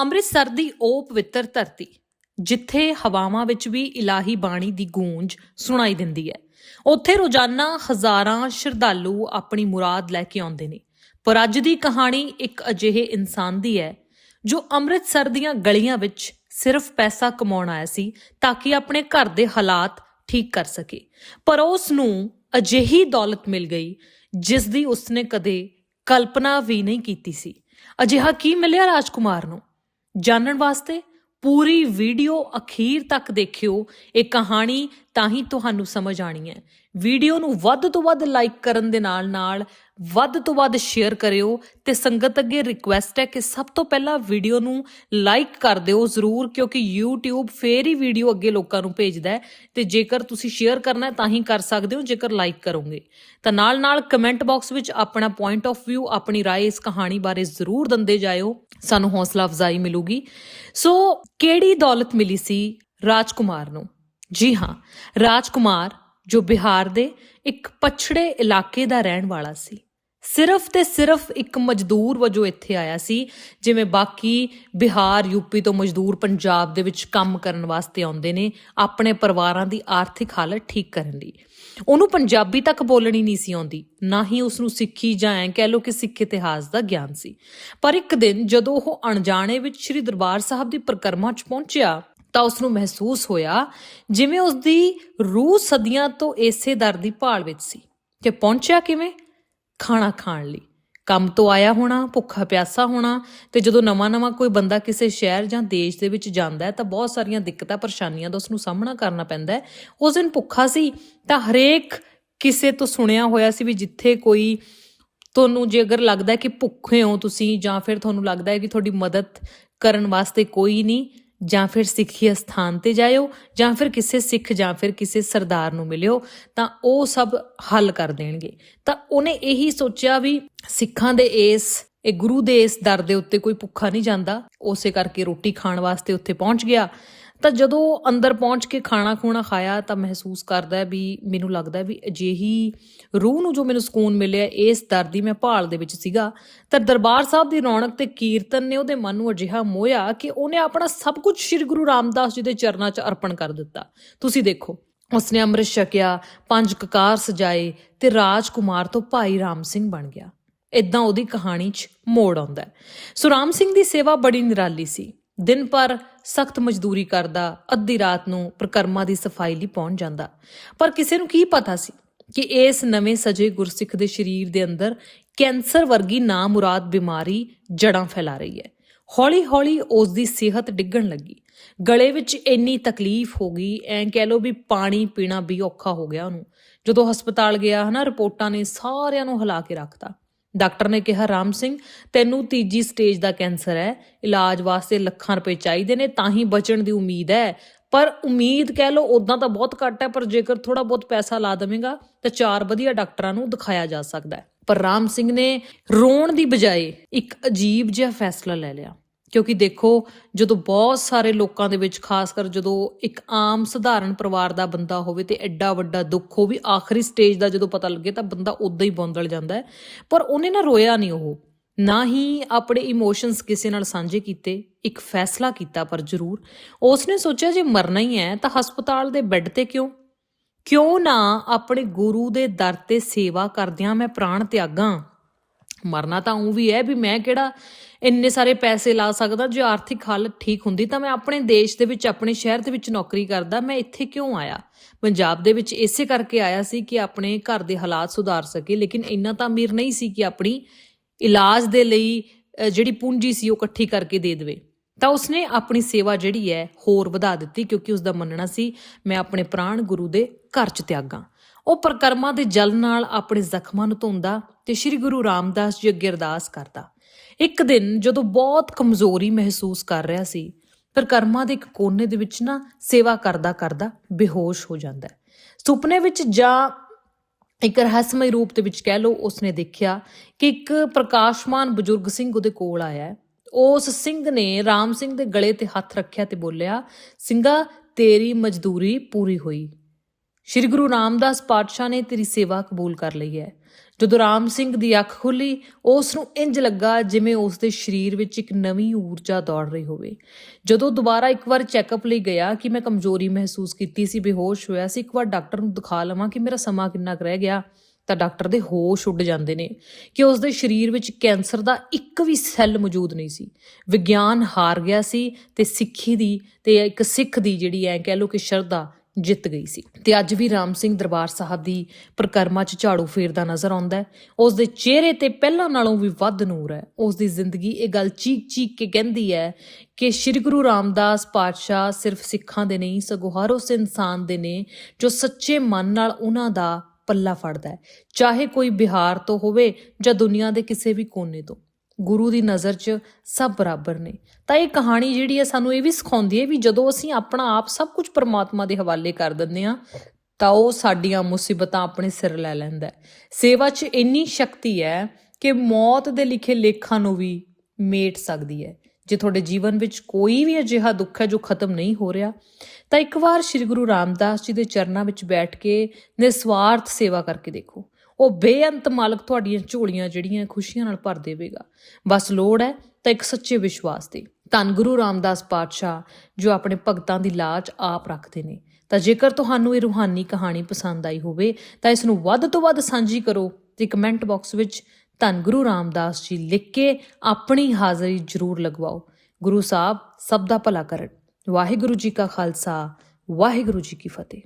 ਅੰਮ੍ਰਿਤਸਰ ਦੀ ਉਹ ਪਵਿੱਤਰ ਧਰਤੀ, ਜਿੱਥੇ ਹਵਾਵਾਂ ਵਿੱਚ ਵੀ ਇਲਾਹੀ ਬਾਣੀ ਦੀ ਗੂੰਜ ਸੁਣਾਈ ਦਿੰਦੀ ਹੈ। ਉੱਥੇ ਰੋਜ਼ਾਨਾ ਹਜ਼ਾਰਾਂ ਸ਼ਰਧਾਲੂ ਆਪਣੀ ਮੁਰਾਦ ਲੈ ਕੇ ਆਉਂਦੇ ਨੇ। ਪਰ ਅੱਜ ਦੀ ਕਹਾਣੀ ਇੱਕ ਅਜਿਹੇ ਇਨਸਾਨ ਦੀ ਹੈ, ਜੋ ਅੰਮ੍ਰਿਤਸਰ ਦੀਆਂ ਗਲੀਆਂ ਵਿੱਚ ਸਿਰਫ ਪੈਸਾ ਕਮਾਉਣ ਆਇਆ ਸੀ ਤਾਂ ਕਿ ਆਪਣੇ ਘਰ ਦੇ ਹਾਲਾਤ ਠੀਕ ਕਰ ਸਕੇ। ਪਰ ਉਸ ਨੂੰ ਅਜਿਹੀ ਦੌਲਤ ਮਿਲ ਗਈ, ਜਿਸ ਦੀ ਉਸਨੇ ਕਦੇ ਕਲਪਨਾ ਵੀ ਨਹੀਂ ਕੀਤੀ ਸੀ। ਅਜਿਹਾ ਕੀ ਮਿਲਿਆ ਰਾਜਕੁਮਾਰ ਨੂੰ? ਜਾਣਨ ਵਾਸਤੇ ਪੂਰੀ ਵੀਡੀਓ ਅਖੀਰ ਤੱਕ ਦੇਖਿਓ। ਇਹ ਕਹਾਣੀ ਤਾਂ ਹੀ ਤੁਹਾਨੂੰ ਸਮਝ ਆਣੀ ਹੈ ਵੀਡੀਓ ਨੂੰ ਵੱਧ ਤੋਂ ਵੱਧ ਲਾਈਕ ਕਰਨ ਦੇ ਨਾਲ ਨਾਲ ਵੱਧ ਤੋਂ ਵੱਧ ਸ਼ੇਅਰ ਕਰਿਓ ਤੇ ਸੰਗਤ ਅੱਗੇ ਰਿਕੁਐਸਟ ਹੈ ਕਿ ਸਭ ਤੋਂ ਪਹਿਲਾਂ ਵੀਡੀਓ ਨੂੰ ਲਾਈਕ ਕਰ ਦਿਓ ਜ਼ਰੂਰ ਕਿਉਂਕਿ YouTube ਫੇਰ ਹੀ ਵੀਡੀਓ ਅੱਗੇ ਲੋਕਾਂ ਨੂੰ ਭੇਜਦਾ ਹੈ ਤੇ ਜੇਕਰ ਤੁਸੀਂ ਸ਼ੇਅਰ ਕਰਨਾ ਹੈ ਤਾਂ ਹੀ ਕਰ ਸਕਦੇ ਹੋ ਜੇਕਰ ਲਾਈਕ ਕਰੋਗੇ ਤਾਂ ਨਾਲ ਨਾਲ ਕਮੈਂਟ ਬਾਕਸ ਵਿੱਚ ਆਪਣਾ ਪੁਆਇੰਟ ਆਫ View ਆਪਣੀ رائے ਇਸ ਕਹਾਣੀ ਬਾਰੇ ਜ਼ਰੂਰ ਦਿੰਦੇ ਜਾਇਓ ਸਾਨੂੰ ਹੌਸਲਾ ਅਫਜ਼ਾਈ ਮਿਲੂਗੀ ਸੋ ਕਿਹੜੀ ਦੌਲਤ ਮਿਲੀ ਸੀ ਰਾਜਕੁਮਾਰ ਨੂੰ ਜੀ ਹਾਂ, ਰਾਜਕੁਮਾਰ, ਜੋ ਬਿਹਾਰ ਦੇ ਇੱਕ ਪਛੜੇ ਇਲਾਕੇ ਦਾ ਰਹਿਣ ਵਾਲਾ ਸੀ। ਸਿਰਫ ਤੇ ਸਿਰਫ ਇੱਕ ਮਜ਼ਦੂਰ ਵਜੋਂ ਇੱਥੇ ਆਇਆ ਸੀ, ਜਿਵੇਂ ਬਾਕੀ ਬਿਹਾਰ ਯੂਪੀ ਤੋਂ ਮਜ਼ਦੂਰ ਪੰਜਾਬ ਦੇ ਵਿੱਚ ਕੰਮ ਕਰਨ ਵਾਸਤੇ ਆਉਂਦੇ ਨੇ, ਆਪਣੇ ਪਰਿਵਾਰਾਂ ਦੀ ਆਰਥਿਕ ਹਾਲਤ ਠੀਕ ਕਰਨ ਲਈ ਉਹਨੂੰ ਪੰਜਾਬੀ ਤੱਕ ਬੋਲਣੀ ਨਹੀਂ ਸੀ ਆਉਂਦੀ, ਨਾ ਹੀ ਉਸ ਨੂੰ ਸਿੱਖੀ ਜਾਂ ਐਂ ਕਹਿ ਲੋ ਕਿ ਸਿੱਖ ਇਤਿਹਾਸ ਦਾ ਗਿਆਨ ਸੀ। ਪਰ ਇੱਕ ਦਿਨ ਜਦੋਂ ਉਹ ਅਣਜਾਣੇ ਵਿੱਚ ਸ੍ਰੀ ਦਰਬਾਰ ਸਾਹਿਬ ਦੀ ਪ੍ਰਕਰਮਾ 'ਚ ਪਹੁੰਚਿਆ ਤਾਂ ਉਸ ਨੂੰ ਮਹਿਸੂਸ ਹੋਇਆ ਜਿਵੇਂ ਉਸ ਦੀ ਰੂਹ ਸਦੀਆਂ ਤੋਂ ਇਸੇ ਦਰ ਦੀ ਭਾਲ ਵਿੱਚ ਸੀ ਕਿ ਪਹੁੰਚਿਆ ਕਿਵੇਂ? ਖਾਣਾ ਖਾਣ ਲਈ। ਕੰਮ ਤੋਂ ਆਇਆ ਹੋਣਾ, ਭੁੱਖਾ ਪਿਆਸਾ ਹੋਣਾ ਤੇ ਜਦੋਂ ਨਵਾਂ-ਨਵਾਂ ਕੋਈ ਬੰਦਾ ਕਿਸੇ ਸ਼ਹਿਰ ਜਾਂ ਦੇਸ਼ ਦੇ ਵਿੱਚ ਜਾਂਦਾ ਹੈ ਤਾਂ ਬਹੁਤ ਸਾਰੀਆਂ ਦਿੱਕਤਾਂ, ਪਰੇਸ਼ਾਨੀਆਂ ਦਾ ਉਸ ਨੂੰ ਸਾਹਮਣਾ ਕਰਨਾ ਪੈਂਦਾ ਹੈ। ਉਸ ਦਿਨ ਭੁੱਖਾ ਸੀ ਤਾਂ ਹਰੇਕ ਕਿਸੇ ਤੋਂ ਸੁਣਿਆ ਹੋਇਆ ਸੀ ਵੀ ਜਿੱਥੇ ਕੋਈ ਤੁਹਾਨੂੰ ਜੇ ਅਗਰ ਲੱਗਦਾ ਹੈ ਕਿ ਭੁੱਖੇ ਹੋ ਤੁਸੀਂ ਜਾਂ ਫਿਰ ਤੁਹਾਨੂੰ ਲੱਗਦਾ ਹੈ ਕਿ ਤੁਹਾਡੀ ਮਦਦ ਕਰਨ ਵਾਸਤੇ ਕੋਈ ਨਹੀਂ ਜਾਂ ਫਿਰ ਸਿੱਖੀ ਸਥਾਨ ਤੇ ਜਾਇਓ, ਜਾਂ ਫਿਰ ਕਿਸੇ ਸਿੱਖ ਜਾਂ ਫਿਰ ਕਿਸੇ ਸਰਦਾਰ ਨੂੰ ਮਿਲਿਓ, ਤਾਂ ਉਹ ਸਭ ਹੱਲ ਕਰ ਦੇਣਗੇ। ਤਾਂ ਉਹਨੇ ਇਹੀ ਸੋਚਿਆ ਵੀ ਸਿੱਖਾਂ ਦੇ ਇਸ, ਇਹ ਗੁਰੂ ਦੇ ਇਸ ਦਰ ਦੇ ਉੱਤੇ ਕੋਈ ਭੁੱਖਾ ਨਹੀਂ ਜਾਂਦਾ। ਉਸੇ ਕਰਕੇ ਰੋਟੀ ਖਾਣ ਵਾਸਤੇ ਉੱਥੇ ਪਹੁੰਚ ਗਿਆ। ਤਾਂ ਜਦੋਂ ਅੰਦਰ ਪਹੁੰਚ ਕੇ ਖਾਣਾ ਖੂਣਾ ਖਾਇਆ ਤਾਂ ਮਹਿਸੂਸ ਕਰਦਾ ਵੀ ਮੈਨੂੰ ਲੱਗਦਾ ਵੀ ਅਜਿਹੀ ਰੂਹ ਨੂੰ ਜੋ ਮੈਨੂੰ ਸਕੂਨ ਮਿਲਿਆ, ਇਸ ਦਰ ਦੀ ਮੈਂ ਭਾਲ ਦੇ ਵਿੱਚ ਸੀਗਾ। ਤਾਂ ਦਰਬਾਰ ਸਾਹਿਬ ਦੀ ਰੌਣਕ ਤੇ ਕੀਰਤਨ ਨੇ ਉਹਦੇ ਮਨ ਨੂੰ ਅਜਿਹਾ ਮੋਹਿਆ ਕਿ ਉਹਨੇ ਆਪਣਾ ਸਭ ਕੁਝ ਸ੍ਰੀ ਗੁਰੂ ਰਾਮਦਾਸ ਜੀ ਦੇ ਚਰਨਾਂ 'ਚ ਅਰਪਣ ਕਰ ਦਿੱਤਾ। ਤੁਸੀਂ ਦੇਖੋ, ਉਸਨੇ ਅੰਮ੍ਰਿਤ ਛਕਿਆ, ਪੰਜ ਕਕਾਰ ਸਜਾਏ ਤੇ ਰਾਜਕੁਮਾਰ ਤੋਂ ਭਾਈ ਰਾਮ ਸਿੰਘ ਬਣ ਗਿਆ। ਇਦਾਂ ਉਹਦੀ ਕਹਾਣੀ 'ਚ ਮੋੜ ਆਉਂਦਾ ਹੈ। ਸੋ ਰਾਮ ਸਿੰਘ ਦੀ ਸੇਵਾ ਬੜੀ ਨਿਰਾਲੀ ਸੀ। ਦਿਨ ਪਰ ਸਖਤ ਮਜ਼ਦੂਰੀ ਕਰਦਾ, ਅੱਧੀ ਰਾਤ ਨੂੰ ਪ੍ਰਕਰਮਾ ਦੀ ਸਫ਼ਾਈ ਲਈ ਪਹੁੰਚ ਜਾਂਦਾ। ਪਰ ਕਿਸੇ ਨੂੰ ਕੀ ਪਤਾ ਸੀ ਕਿ ਇਸ ਨਵੇਂ ਸਜੇ ਗੁਰਸਿੱਖ ਦੇ ਸਰੀਰ ਦੇ ਅੰਦਰ ਕੈਂਸਰ ਵਰਗੀ ਨਾਮੁਰਾਦ ਬਿਮਾਰੀ ਜੜਾਂ ਫੈਲਾ ਰਹੀ ਹੈ। ਹੌਲੀ-ਹੌਲੀ ਉਸ ਦੀ ਸਿਹਤ ਡਿੱਗਣ ਲੱਗੀ। ਗਲੇ ਵਿੱਚ ਇੰਨੀ ਤਕਲੀਫ ਹੋ ਗਈ, ਐਂ ਕਹਿ ਲੋ ਵੀ ਪਾਣੀ ਪੀਣਾ ਵੀ ਔਖਾ ਹੋ ਗਿਆ ਉਹਨੂੰ। ਜਦੋਂ ਹਸਪਤਾਲ ਗਿਆ ਹਨਾ, ਰਿਪੋਰਟਾਂ ਨੇ ਸਾਰਿਆਂ ਨੂੰ ਹਿਲਾ ਕੇ ਰੱਖਤਾ। ਡਾਕਟਰ ਨੇ ਕਿਹਾ, ਰਾਮ ਸਿੰਘ, ਤੈਨੂੰ ਤੀਜੀ ਸਟੇਜ ਦਾ ਕੈਂਸਰ ਹੈ। ਇਲਾਜ ਵਾਸਤੇ ਲੱਖਾਂ ਰੁਪਏ ਚਾਹੀਦੇ ਨੇ, ਤਾਂ ਹੀ ਬਚਣ ਦੀ ਉਮੀਦ ਹੈ। ਪਰ ਉਮੀਦ ਕਹਿ ਲੋ ਉਦਾਂ ਤਾਂ ਬਹੁਤ ਘੱਟ ਹੈ, ਪਰ ਜੇਕਰ ਥੋੜਾ ਬਹੁਤ ਪੈਸਾ ਲਾ ਦੇਵੇਂਗਾ, ਤਾਂ ਚਾਰ ਵਧੀਆ ਡਾਕਟਰਾਂ ਨੂੰ ਦਿਖਾਇਆ ਜਾ ਸਕਦਾ ਹੈ। ਪਰ ਰਾਮ ਸਿੰਘ ਨੇ ਰੋਣ ਦੀ ਬਜਾਏ ਇੱਕ ਅਜੀਬ ਜਿਹਾ ਫੈਸਲਾ ਲੈ ਲਿਆ। ਕਿਉਂਕਿ ਦੇਖੋ, ਜਦੋਂ ਬਹੁਤ ਸਾਰੇ ਲੋਕਾਂ ਦੇ ਵਿੱਚ, ਖਾਸ ਕਰ ਜਦੋਂ ਇੱਕ ਆਮ ਸਧਾਰਨ ਪਰਿਵਾਰ ਦਾ ਬੰਦਾ ਹੋਵੇ ਤੇ ਐਡਾ ਵੱਡਾ ਦੁੱਖ ਹੋਵੇ ਆਖਰੀ ਸਟੇਜ ਦਾ ਜਦੋਂ ਪਤਾ ਲੱਗੇ ਤਾਂ ਬੰਦਾ ਉਦਾਂ ਹੀ ਬੌਂਦਲ ਜਾਂਦਾ ਹੈ। ਪਰ ਉਹਨੇ ਨਾ ਰੋਇਆ ਨਹੀਂ ਉਹ। ਨਾ ਹੀ ਆਪਣੇ ਇਮੋਸ਼ਨਸ ਕਿਸੇ ਨਾਲ ਸਾਂਝੇ ਕੀਤੇ, ਇੱਕ ਫੈਸਲਾ ਕੀਤਾ, ਪਰ ਜ਼ਰੂਰ। ਉਸਨੇ ਸੋਚਿਆ, ਜੇ ਮਰਨਾ ਹੀ ਹੈ, ਤਾਂ ਹਸਪਤਾਲ ਦੇ ਬੈੱਡ ਤੇ ਕਿਉਂ? ਕਿਉਂ ਨਾ ਆਪਣੇ ਗੁਰੂ ਦੇ ਦਰ ਤੇ ਸੇਵਾ ਕਰਦਿਆਂ ਮੈਂ ਪ੍ਰਾਣ ਤਿਆਗਾਂ? ਮਰਨਾ ਤਾਂ ਉਹ ਵੀ ਹੈ ਵੀ ਮੈਂ ਕਿਹੜਾ ਇੰਨੇ ਸਾਰੇ ਪੈਸੇ ਲਾ ਸਕਦਾ, ਜੇ ਆਰਥਿਕ ਹਾਲਤ ਠੀਕ ਹੁੰਦੀ ਤਾਂ ਮੈਂ ਆਪਣੇ ਦੇਸ਼ ਦੇ ਵਿੱਚ, ਆਪਣੇ ਸ਼ਹਿਰ ਦੇ ਵਿੱਚ ਨੌਕਰੀ ਕਰਦਾ, ਮੈਂ ਇੱਥੇ ਕਿਉਂ ਆਇਆ? ਪੰਜਾਬ ਦੇ ਵਿੱਚ ਇਸੇ ਕਰਕੇ ਆਇਆ ਸੀ ਕਿ ਆਪਣੇ ਘਰ ਦੇ ਹਾਲਾਤ ਸੁਧਾਰ ਸਕੇ, ਲੇਕਿਨ ਇੰਨਾ ਤਾਂ ਅਮੀਰ ਨਹੀਂ ਸੀ ਕਿ ਆਪਣੀ ਇਲਾਜ ਦੇ ਲਈ ਜਿਹੜੀ ਪੂੰਜੀ ਸੀ ਉਹ ਇਕੱਠੀ ਕਰਕੇ ਦੇ ਦੇਵੇ। ਤਾਂ ਉਸਨੇ ਆਪਣੀ ਸੇਵਾ ਜਿਹੜੀ ਹੈ ਹੋਰ ਵਧਾ ਦਿੱਤੀ ਕਿਉਂਕਿ ਉਸ ਦਾ ਮੰਨਣਾ ਸੀ, ਮੈਂ ਆਪਣੇ ਪ੍ਰਾਣ ਗੁਰੂ ਦੇ ਘਰ 'ਚ ਤਿਆਗਾਂ। ਉਹ ਪ੍ਰਕਰਮਾ ਦੇ ਜਲ ਨਾਲ ਆਪਣੇ ਜ਼ਖਮਾਂ ਨੂੰ ਧੋਂਦਾ ਤੇ ਸ੍ਰੀ ਗੁਰੂ ਰਾਮਦਾਸ ਜੀ ਅੱਗੇ ਅਰਦਾਸ ਕਰਦਾ। ਇੱਕ ਦਿਨ ਜਦੋਂ ਬਹੁਤ ਕਮਜ਼ੋਰੀ ਮਹਿਸੂਸ ਕਰ ਰਿਹਾ ਸੀ, ਪ੍ਰਕਰਮਾ ਦੇ ਇੱਕ ਕੋਨੇ ਦੇ ਵਿੱਚ ਨਾ ਸੇਵਾ ਕਰਦਾ ਕਰਦਾ ਬੇਹੋਸ਼ ਹੋ ਜਾਂਦਾ ਸੁਪਨੇ ਵਿੱਚ ਜਾਂ ਇੱਕ ਰਹੱਸਮਈ ਰੂਪ ਦੇ ਵਿੱਚ ਕਹਿ ਲਓ, ਉਸਨੇ ਦੇਖਿਆ ਕਿ ਇੱਕ ਪ੍ਰਕਾਸ਼ਮਾਨ ਬਜ਼ੁਰਗ ਸਿੰਘ ਉਹਦੇ ਕੋਲ ਆਇਆ ਹੈ। ਉਸ ਸਿੰਘ ਨੇ ਰਾਮ ਸਿੰਘ ਦੇ ਗਲੇ ਤੇ ਹੱਥ ਰੱਖਿਆ ਤੇ ਬੋਲਿਆ, ਸਿੰਘਾ, ਤੇਰੀ ਮਜ਼ਦੂਰੀ ਪੂਰੀ ਹੋਈ। ਸ਼੍ਰੀ ਗੁਰੂ ਰਾਮਦਾਸ ਪਾਤਸ਼ਾਹ ਨੇ ਤੇਰੀ ਸੇਵਾ ਕਬੂਲ ਕਰ ਲਈ ਹੈ। ਜਦੋਂ ਰਾਮ ਸਿੰਘ ਦੀ ਅੱਖ ਖੁੱਲੀ, ਉਸ ਨੂੰ ਇੰਜ ਲੱਗਾ ਜਿਵੇਂ ਉਸ ਦੇ ਸਰੀਰ ਵਿੱਚ ਇੱਕ ਨਵੀਂ ਊਰਜਾ ਦੌੜ ਰਹੀ ਹੋਵੇ। ਜਦੋਂ ਦੁਬਾਰਾ ਇੱਕ ਵਾਰ ਚੈੱਕਅਪ ਲਈ ਗਿਆ ਕਿ ਮੈਂ ਕਮਜ਼ੋਰੀ ਮਹਿਸੂਸ ਕੀਤੀ ਸੀ, ਬੇਹੋਸ਼ ਹੋਇਆ ਸੀ, ਇੱਕ ਵਾਰ ਡਾਕਟਰ ਨੂੰ ਦਿਖਾ ਲਵਾਂ ਕਿ ਮੇਰਾ ਸਮਾਂ ਕਿੰਨਾ ਕੁ ਰਹਿ ਗਿਆ। ਤਾਂ ਡਾਕਟਰ ਦੇ ਹੋਸ਼ ਉੱਡ ਜਾਂਦੇ ਨੇ ਕਿ ਉਸ ਦੇ ਸਰੀਰ ਵਿੱਚ ਕੈਂਸਰ ਦਾ ਇੱਕ ਵੀ ਸੈੱਲ ਮੌਜੂਦ ਨਹੀਂ ਸੀ। ਵਿਗਿਆਨ ਹਾਰ ਗਿਆ ਸੀ ਤੇ ਸਿੱਖੀ ਦੀ ਤੇ ਇੱਕ ਸਿੱਖ ਦੀ ਜਿਹੜੀ ਐ ਕਹਿ ਲੋ ਕਿ ਸ਼ਰਧਾ ਜਿੱਤ ਗਈ ਸੀ। ਤੇ ਅੱਜ ਵੀ ਰਾਮ ਸਿੰਘ ਦਰਬਾਰ ਸਾਹਿਬ ਦੀ ਪ੍ਰਕਰਮਾ 'ਚ ਝਾੜੂ ਫੇਰਦਾ ਨਜ਼ਰ ਆਉਂਦਾ ਹੈ। ਉਸ ਦੇ ਚਿਹਰੇ ਤੇ ਪਹਿਲਾਂ ਨਾਲੋਂ ਵੀ ਵੱਧ ਨੂਰ ਹੈ। ਉਸ ਦੀ ਜ਼ਿੰਦਗੀ ਇਹ ਗੱਲ ਚੀਕ-ਚੀਕ ਕੇ ਕਹਿੰਦੀ ਹੈ ਕਿ ਸ੍ਰੀ ਗੁਰੂ ਰਾਮਦਾਸ ਪਾਤਸ਼ਾਹ ਸਿਰਫ ਸਿੱਖਾਂ ਦੇ ਨਹੀਂ, ਸਗੋਂ ਹਰ ਉਸ ਇਨਸਾਨ ਦੇ ਨੇ ਜੋ ਸੱਚੇ ਮਨ ਨਾਲ ਉਹਨਾਂ ਦਾ ਪੱਲਾ ਫੜਦਾ ਹੈ। ਚਾਹੇ ਕੋਈ ਬਿਹਾਰ ਤੋਂ ਹੋਵੇ ਜਾਂ ਦੁਨੀਆ ਦੇ ਕਿਸੇ ਵੀ ਕੋਨੇ ਤੋਂ। ਗੁਰੂ ਦੀ ਨਜ਼ਰ 'ਚ ਸਭ ਬਰਾਬਰ ਨੇ। ਤਾਂ ਇਹ ਕਹਾਣੀ ਜਿਹੜੀ ਹੈ ਸਾਨੂੰ ਇਹ ਵੀ ਸਿਖਾਉਂਦੀ ਹੈ ਵੀ ਜਦੋਂ ਅਸੀਂ ਆਪਣਾ ਆਪ ਸਭ ਕੁਝ ਪਰਮਾਤਮਾ ਦੇ ਹਵਾਲੇ ਕਰ ਦਿੰਦੇ ਆ ਤਾਂ ਉਹ ਸਾਡੀਆਂ ਮੁਸੀਬਤਾਂ ਆਪਣੇ ਸਿਰ ਲੈ ਲੈਂਦਾ ਸੇਵਾ 'ਚ ਇੰਨੀ ਸ਼ਕਤੀ ਹੈ ਕਿ ਮੌਤ ਦੇ ਲਿਖੇ ਲੇਖਾਂ ਨੂੰ ਵੀ ਮੇਟ ਸਕਦੀ ਹੈ। ਜੇ ਤੁਹਾਡੇ ਜੀਵਨ ਵਿੱਚ ਕੋਈ ਵੀ ਅਜਿਹਾ ਦੁੱਖ ਹੈ ਜੋ ਖਤਮ ਨਹੀਂ ਹੋ ਰਿਹਾ, ਤਾਂ ਇੱਕ ਵਾਰ ਸ੍ਰੀ ਗੁਰੂ ਰਾਮਦਾਸ ਜੀ ਦੇ ਚਰਨਾਂ ਵਿੱਚ ਬੈਠ ਕੇ ਨਿਸਵਾਰਥ ਸੇਵਾ ਕਰਕੇ ਦੇਖੋ। ਉਹ ਬੇਅੰਤ ਮਾਲਕ ਤੁਹਾਡੀਆਂ ਝੋਲੀਆਂ ਜਿਹੜੀਆਂ ਖੁਸ਼ੀਆਂ ਨਾਲ ਭਰ ਦੇਵੇਗਾ। ਬਸ ਲੋੜ ਹੈ ਤਾਂ ਇੱਕ ਸੱਚੇ ਵਿਸ਼ਵਾਸ ਦੀ ਧੰਨ ਗੁਰੂ ਰਾਮਦਾਸ ਪਾਤਸ਼ਾਹ ਜੋ ਆਪਣੇ ਭਗਤਾਂ ਦੀ ਲਾਜ ਆਪ ਰੱਖਦੇ ਨੇ। ਤਾਂ ਜੇਕਰ ਤੁਹਾਨੂੰ ਇਹ ਰੂਹਾਨੀ ਕਹਾਣੀ ਪਸੰਦ ਆਈ ਹੋਵੇ, ਤਾਂ ਇਸ ਨੂੰ ਵੱਧ ਤੋਂ ਵੱਧ ਸਾਂਝੀ ਕਰੋ ਤੇ ਕਮੈਂਟ ਬਾਕਸ ਵਿੱਚ ਧੰਨ ਗੁਰੂ ਰਾਮਦਾਸ ਜੀ ਲਿਖ ਕੇ ਆਪਣੀ ਹਾਜ਼ਰੀ ਜ਼ਰੂਰ ਲਗਵਾਓ। ਗੁਰੂ ਸਾਹਿਬ, ਸਭ ਦਾ ਭਲਾ ਕਰਨ। ਵਾਹਿਗੁਰੂ ਜੀ ਕਾ ਖਾਲਸਾ, ਵਾਹਿਗੁਰੂ ਜੀ ਕੀ ਫਤਿਹ।